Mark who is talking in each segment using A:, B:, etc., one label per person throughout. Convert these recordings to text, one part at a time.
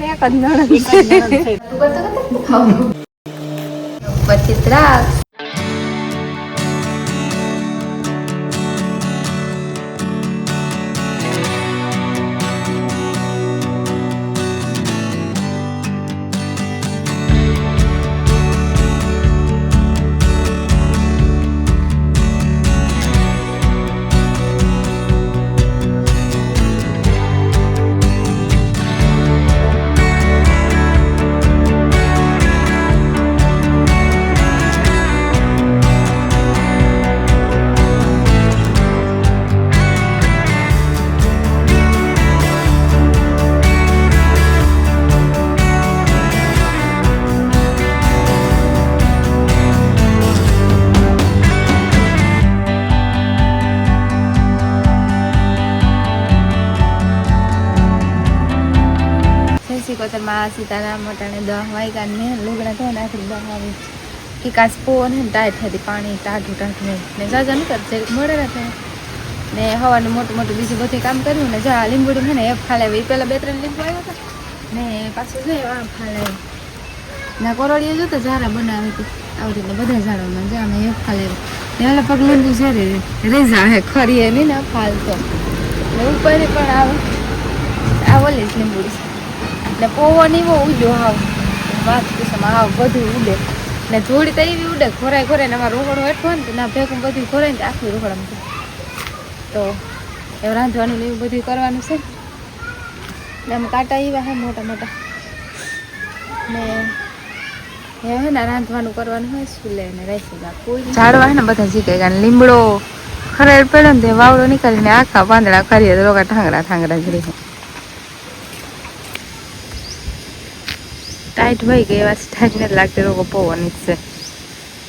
A: ને એક જ સીતારામ મટાણે દહ વાગ્યા ને લુગડા તો નાખી દહ આવી કે કાચ પોવો ને ટાઈટ હતી, પાણી ટાઢું ટાઢું. ને જાજા નહીં કરશે મળે ને થાય ને હવાનું મોટું મોટું બીજું બધું કામ કર્યું ને જા, લીંબુડી મને એ ફાલે એ પહેલાં બે ત્રણ લીંબુ આવ્યા હતા ને પાછું જાય આ ફાલે ના કોરોડીએ જો તો ઝારા બનાવી હતી આવી રીતે બધા ઝાડોમાં જા મેં એક ફાલે ને ઓલા પગ લીંબુ છે રે રેઝા હે ખરીએ નહીં ને ફાલતો. ને ઉપર પણ આવે. આ લીંબુડી. ને પવન એવો ઉડ્યો હાવ. વાત પૂછવામાં હાવ બધું ઉડે. ને ધૂળ તો એવી ઉડે, ખોરાય ખોરાય ને અમારું રોકડો હેઠો ને ના ભેગું બધું ખોરાય ને આખું રોકડામાં તો એવું રાંધવાનું ને એવું બધું કરવાનું છે. ને આમ કાંટા એવા હે મોટા મોટા. ને હે ને રાંધવાનું કરવાનું હોય સુલે ને રહેશે કોઈ ઝાડવા હે ને બધા શીખે કારણ લીમડો ખરેડ પડે ને તે વાવડો નીકળીને આખા પાંદડા કરીએ તો રોકા ઠાંગડા ઠાંગડા જ ટાઈટ હોય ગઈ એવા ટાઈટ નથી લાગતી લોકો પવન જ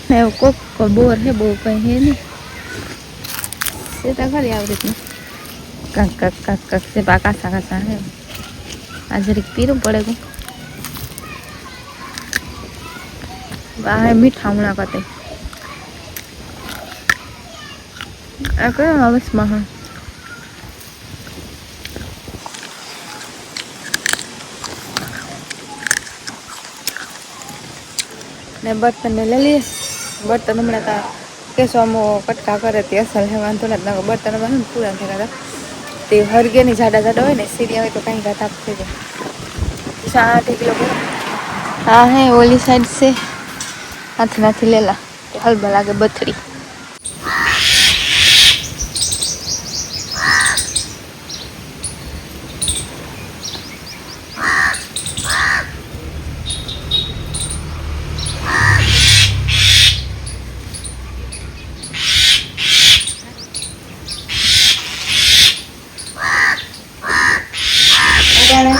A: છે એવું કોક બોર હે બહુ કંઈ હે નહીં. છે તો ખરી આવી રીતનું. કાંક કાંક કાંક કાંક છે બા કાસા કાસા હે આ જરીક પીરું પડે ગયું બા મીઠા હમણાં કતે આ કયો આવે હા ને બર્તનને લઈ લઈએ. બર્તન હમણાં તા કેસો અમો કટકા કરે તે અસલ, હે, વાંધો નથી. બર્તનમાં પૂરા થઈ ગયા તે હરગેની જાડા જાડા હોય ને સીરિયા હોય તો કાંઈ ઘાત થઈ જાય સાઠ કિલો હા, હે, ઓલી સાઈડ છે. હાથ નાથી લેલા. હલબા લાગે બથડી અટાણે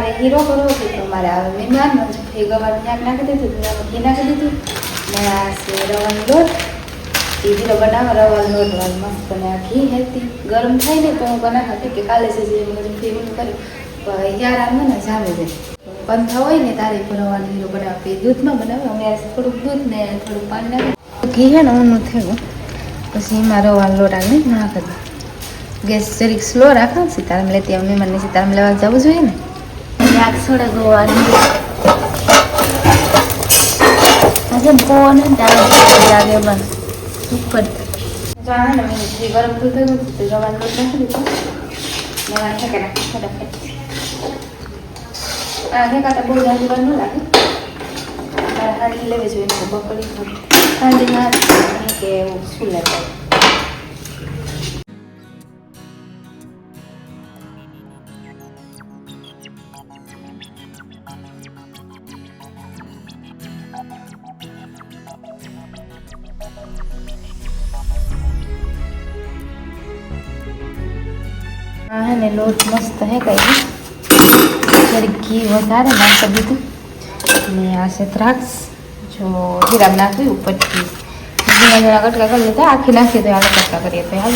A: મારે હીરો કરવો હતો તો મારે આ મહેમાન એ ગવાર શાક નાખી દીધું તો ઘી નાખી દીધું. ને આ છે રવાનો લોટ. એ હીરો બનાવો, રવાનો લોટ વાળ મસ્ત અને આ ઘી હેતી. ગરમ થાય ને તો હું બનાવતી કે કાલે છે જે મને ફીરું કર્યું. પણ યાર આમ ને જાવે છે પંથા હોય ને તારે ભરવાનો હીરો બનાવતી દૂધમાં બનાવે. અમે આ થોડુંક દૂધ ને થોડું પાણી નાખે ઘી હે ને ઊનું થયું. પછી એમાં રવાનો લોટ આવે ને ગેસ જરીક સ્લો રાખો સીતારામ લેતી અમે મને સીતારામ લેવા જવું જોઈએ ને? સોડા ગોવાની આજે પવન ત્યારે લાગે બસ ઉપર જાણે ને મેં જે ગરમ દૂધ હતું તે રવાનો લોટ નાખી દીધો. આ ઠેકે નાખી ફટાફટ આ બહુ જાજુ લાગે. હાંડી લેવી જોઈએ બકરી બકડી ના કે શું હા હે ને લોટ મસ્ત હે કઈ? જરીક ઘી વધારે નાખી દીધું ને આ છે દ્રાક્ષ, જો જીરામ નાખ્યું ઉપરથી ઝીણા ઝીણા કટકા કરી લીધા, આખી નાખી તો હાલ કટકા કરીએ તો હાલ.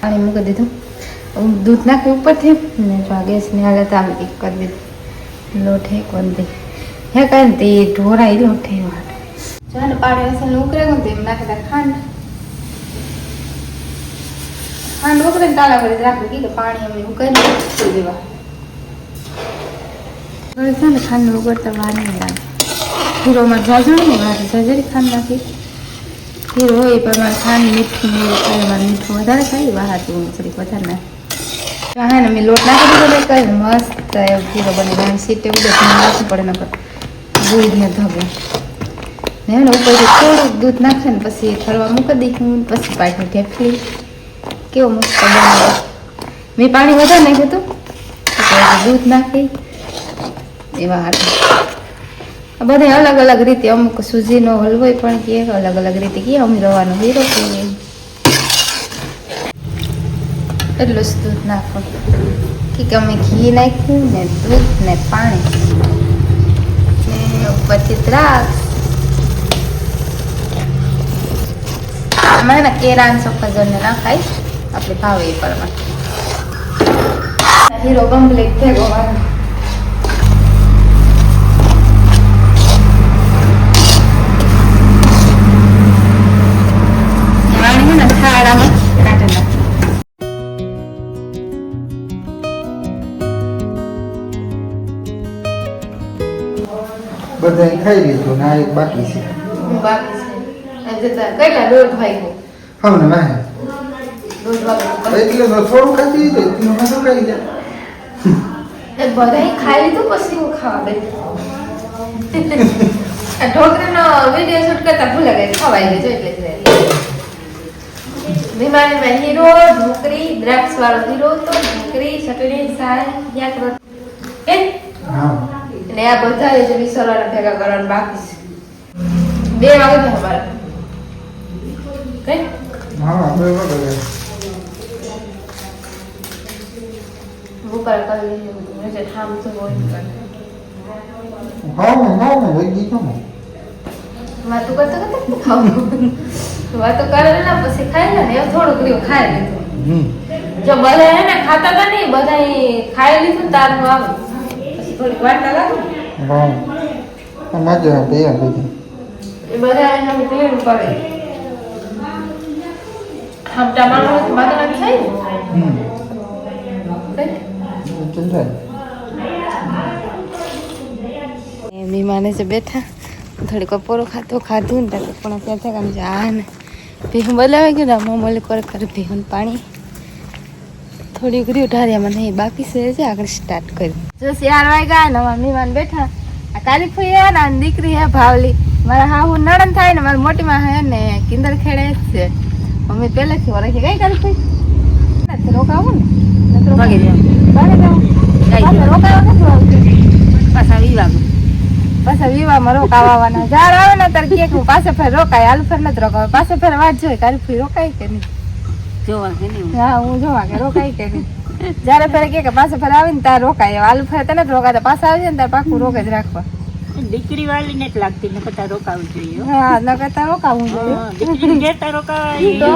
A: પાણી મૂકી દીધું. દૂધ નાખ્યું ઉપરથી, ને જો આ ગેસની હાલત આવી ગઈ, કરી દીધું. લોટ હે કોંદી હે કઈ તે ઢોરાઈ લોટ હે વાટ જો પાણી અસલ ઉકરે ગયું એમ નાખી ખાંડ. ખાંડ ડોકરે ને તાલા કરી રાખી કીધું પાણી અમે હું કરી દેવા. છે ને ખાંડ વગર વાર નહીં લાગે ને ખાંડ નાખી. હીરો હોય પણ ખાંડ, મીઠું ને મીઠું વધારે ખાઈ બહાર તું જરીક વધારે નાખી. હા ને મેં લોટ નાખી દીધો ને કઈ મસ્ત એવું હીરો બની જાય સીટે ઉડે પડે નકર ગુળને ધગે ને ઉપરથી થોડુંક દૂધ નાખે ને પછી થરવા મૂકી દઈ પછી પાછી ઢેફલી. કેવો મસ્ત બનાવ્યો મેં પાણી વધારે નાખ્યું હતું. દૂધ નાખી. એવા હાલ બધા અલગ અલગ રીતે, અમુક સૂજીનો હલવો પણ કે, અલગ અલગ રીતે કહે અમે રવાનો હીરો કહીએ એટલું જ દૂધ નાખો. કે અમે ઘી નાખ્યું ને દૂધ ને પાણી. ને ઉપરથી દ્રાક્ષ. આમાં ને કેરાન સફરજન ના ખાય. આપણે ભાવે એ પ્રમાણે હીરો કમ્પ્લીટ ભેગો મારો પાણી છે ને થાળામાં કાઢી નાખો
B: બધા ખાઈ લીધું ને આ એક બાકી છે
A: બાકી છે એમ જતા કેટલા દોઢ વાગ્યો
B: હા ને વાહે
A: દોઢ વાગ્યો
B: એટલે તો થોડું એટલું બધું ખાઈ જાય
A: એ બધાય ખાઈ લીધું પછી હું ખાવા બેઠી. ઢોકરીનો વીડિયો શૂટ કરતા ભૂલે ગઈ ખવાઈ ગઈ જો એટલે વિમાનમાં હીરો ઢોકરી દ્રાક્ષ વાળો હીરો તો ઢોકરી ચટણી સાય યાદ કરો એ અને આ બધા જે વિસરવાના ભેગા કરવાના બાકી છે. બે વાગે અમારે. કઈ?
B: હા બે વગર
A: બુકર કરી વાતો કરતો કરતો ખાવું વાતો કરે પછી ખાઈ ને થોડુંક રહ્યું ખાઈ લીધું જો બધા હે ખાતા હતા નહીં બધા ખાઈ લીધું ને તારનું આવે પછી થોડીક વાર ના લાગે એ બધા એને ક્લીન કરે આમ ટમાટર માથા થાય
B: હમ
A: ને.
B: ચાલ જાય
A: મહેમાને છે બેઠા થોડીક કપોરો ખાતો ખાધું ને તો પણ ત્યાં થાય કે આ ને. ભીહું બોલાવે ગયું ને મમોલે કરે કરે ભીહું પાણી. થોડી ઉઘરી ઉઠાડ્યામાં નહીં બાકી છે જે આગળ સ્ટાર્ટ કર્યું જો ચાર વાગ્યા નવા મીમાન મહેમાન બેઠા. આ કાલી ફઈ હે ને દીકરી હે ભાવલી. મારા હા હું નણંદ થાય ને મારી મોટી માં હે ને કિંદર ખેડે જ છે. મમ્મી પહેલેથી ઓળખી કઈ કાલી ફઈ? રોકાવું ને? રોકાવી રોકાવું. ભાગે જાઉં. પાછા રોકાવા નથી આવતું.
C: પાછા વિવાહ
A: પાછા વિવાહમાં રોકાવાના જાર આવે ને ત્યારે કે હું પાસે ફેર રોકાય હાલ ફેર નથી રોકાવ પાસે ફેર વાત જોઈ કારી ફી રોકાય કે નહીં
C: જોવા કે નહીં
A: હા હું જોવા કે રોકાય કે નહીં જ્યારે ફેર કે કે પાસે ફેર આવે ને ત્યારે રોકાય હાલ ફેર તને જ રોકાતા પાછા આવી જાય ને ત્યારે પાકું રોકે જ રાખવા
C: દીકરી વાળી ને જ લાગતી ને બધા રોકાવું જોઈએ હો.
A: હા ન કરતા રોકાવું જોઈએ
C: હા, દીકરીને ઘેરતા રોકાવાય
A: તો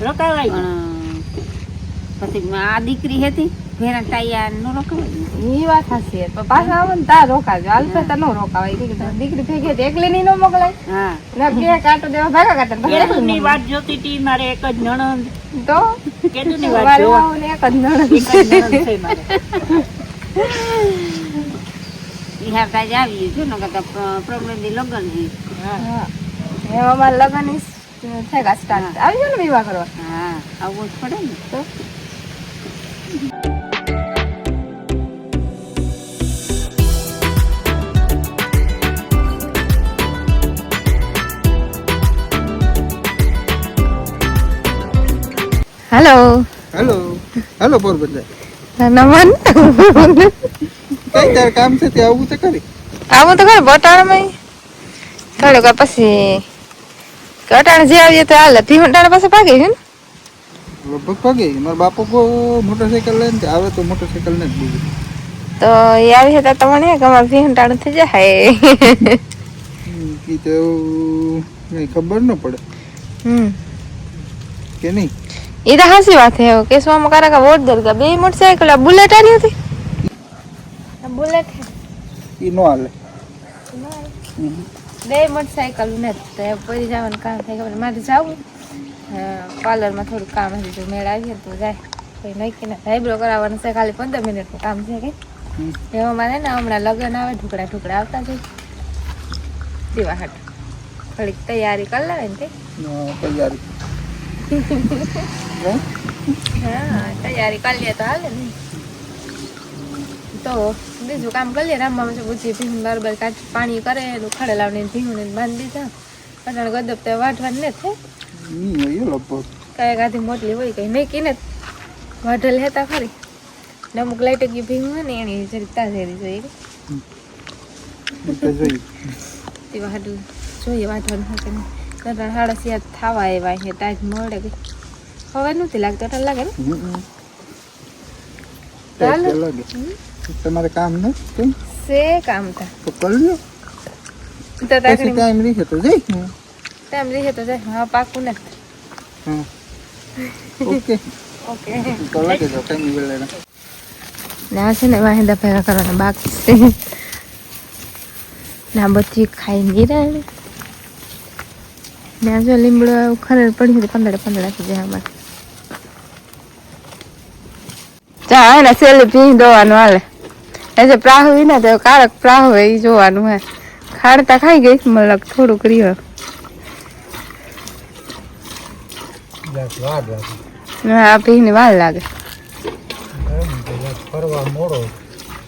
C: રોકાવાય પણ પછી આ દીકરી હતી ભેરા તૈયાર નો રોકાવાય
A: ઈ વાત હશે છે. પણ પાછા આવે ને તાર રોકાજો. હાલ તો નો રોકાવાય. દીકરી ભેગી હતી, એકલી ની ન મોકલાય.
C: હા.
A: બે કાંટો દેવા ભાગા કાઢે ને પછી
C: કેદુની વાત જોતી હતી મારે એક જ નણંદ.
A: તો?
C: કેદુની વાત જોવા?
A: ને એક જ નણંદ
C: એક જ નણંદ છે. મારે. ઈ જ આવી છું ને પ્રોબ્લેમની લગન છે.
A: હા. એમાં અમારે લગ્ન થાય કા સ્ટાર્ટ. આવી જાવ ને વિવાહ કરવા.
C: હા આવવું જ પડે ને.
A: તો? Hello
B: hello hello Porbandar.
A: Naman.
B: કઈ તાર કામ છે? તે આવું તો કરી
A: આવું તો ખરું બટાણામાં થોડુંક પછી કટાણ જે આવીએ તો હાલે ભીમટાણા પાસે ભાગી છે ને.
B: લગભગ પગે મારા બાપુ કો મોટરસાઇકલ લઈને તે આવે તો મોટરસાઇકલ ને જ બીજું
A: તો એ આવી હતા તમને કે અમારે હંટાણ થઈ જાય.
B: ઈ તો કઈ ખબર ન પડે.
A: હમ.
B: કે નહીં?
A: એ તો હાસી વાત છે કેસવામાં કારા કા વોટ દર બે મોટરસાઇકલ આ બુલેટ આની હતી. બુલેટ
B: ઈ નો હાલે.
A: બે મોટરસાઇકલ ને તે એ પડી જવાનું કામ થાય ખબર મારે જવું પાર્લરમાં થોડું કામ હતું તો મેળ આવીએ તો જાય. કોઈ નહીં ને આઈબ્રો કરાવવાનું છે ખાલી પંદર મિનિટનું કામ છે કે. એમાં મારે ને હમણાં લગ્ન આવે ઢુકડા ઢુકડા આવતા છે દેવા હાટ. થોડીક તૈયારી કરી લેવાય ને તે.
B: તૈયારી. હે?
A: તૈયારી કરી લે તો હાલે ને. તો બીજું કામ કરી લે રામમાં પછી ભીમ બરાબર કાચ પાણી કરે એનું ખડે લાવીને ભીમને બાંધી દીધા. પટાણ ગદબ તો વાઢવાનું ને છે.
B: નહીં હોય
A: કઈ ગાધી મોટલી હોય કઈ નહીં કીને વાઢલ હેતા ખરી. ને અમુક લાઈટ ગઈ ભીમ હોય ને એની જરીક તાજેરી જોઈએ
B: એ જોઈ.
A: વાઢું જોઈએ વાઢવાનું હોય કે નહીં. નતર હાડા સિયા થવા એવા છે તાજ મળે કે હવે નથી લાગતો એટલે લાગે ને?
B: લાગે. તમારે કામ ન
A: સે કામ તા.
B: તો કરી લ્યો.
A: તો તાકડી
B: ટાઈમ રહે તો જઈ.
A: ટાઈમ રહે તો જઈ. હા પાકું ને
B: હા. ઓકે.
A: ઓકે.
B: તો લાગે તો ટાઈમ વેળે
A: ને છે ને વાહિંદા ભેગા કરવાના બાકી છે. ને બધી ખાઈ નહીં રહે ને જો લીમડો એવું ખરેલ પડી હતી પંદરે પંદર થઈ જાય અમારે. ચા હે ને સેલી પી દોવાનું હાલે. એ જે પ્રાહ વિના ને તો કારક પ્રાહ હોય એ જોવાનું હે. ખાડતા ખાઈ ગઈ મતલબ થોડુંક રહ્યો હા પીને વાર લાગે.
B: ફરવા મોડો.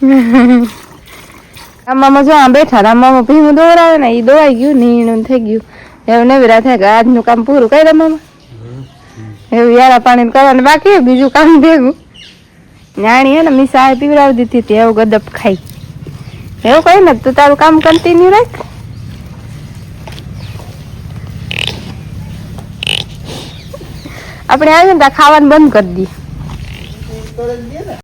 A: રામામાં જો આ બેઠા રામામાં ભીમું દોરાવે ને એ દોવાઈ ગયું નીણું થઈ ગયું. એવું નવીરા થાય કે આજનું કામ પૂરું કરી રામામાં એવું યારા પાણી કરવાનું બાકી બીજું કામ ભેગું. નાણી હે ને મીસા પીવડાવી દીધી હતી, એવું ગદપ ખાઈ. એવું કઈ ને, તું તારું કામ કન્ટિન્યુ રાખ. આપણે આવીએ ને ત્યાં ખાવાનું બંધ કરી દઈએ.